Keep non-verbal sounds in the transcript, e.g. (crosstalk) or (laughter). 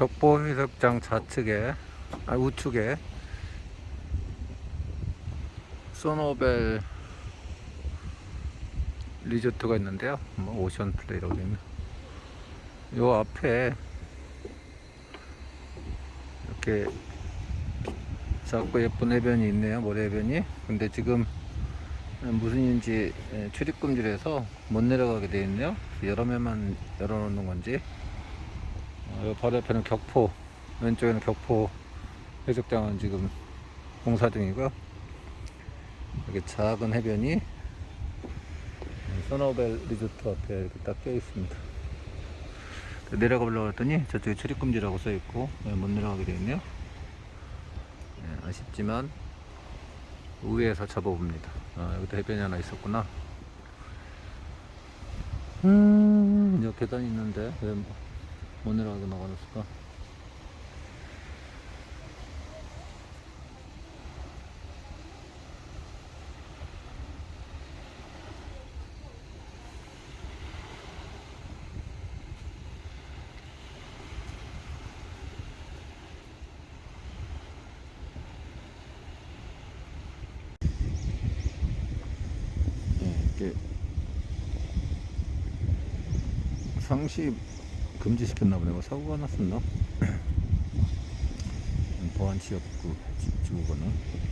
격보 해수욕장 좌측에 아 우측에 소노벨 리조트가 있는데요. 뭐 오션 플레이라고 있네. 요 앞에 이렇게 작고 예쁜 해변이 있네요. 모래 해변이. 근데 지금 무슨 일인지 예, 출입금지라서 못 내려가게 되어 있네요. 여름에만 열어놓는 건지. 어, 요 바로 옆에는 격포, 왼쪽에는 격포 해수욕장은 지금 공사 중이고 여기 작은 해변이 소노벨 리조트 앞에 이렇게 딱 껴 있습니다. 내려가 보려고 했더니 저쪽에 출입금지라고 써 있고 예, 못 내려가게 되어 있네요. 예, 아쉽지만 위에서 잡아봅니다. 아, 여기도 해변이 하나 있었구나. 음, 여기 계단이 있는데 왜 못 내려가게 이렇게 상시 금지시켰나 보네. 뭐 사고가 났었나? (clears throat) 보안 취업구 지구거는.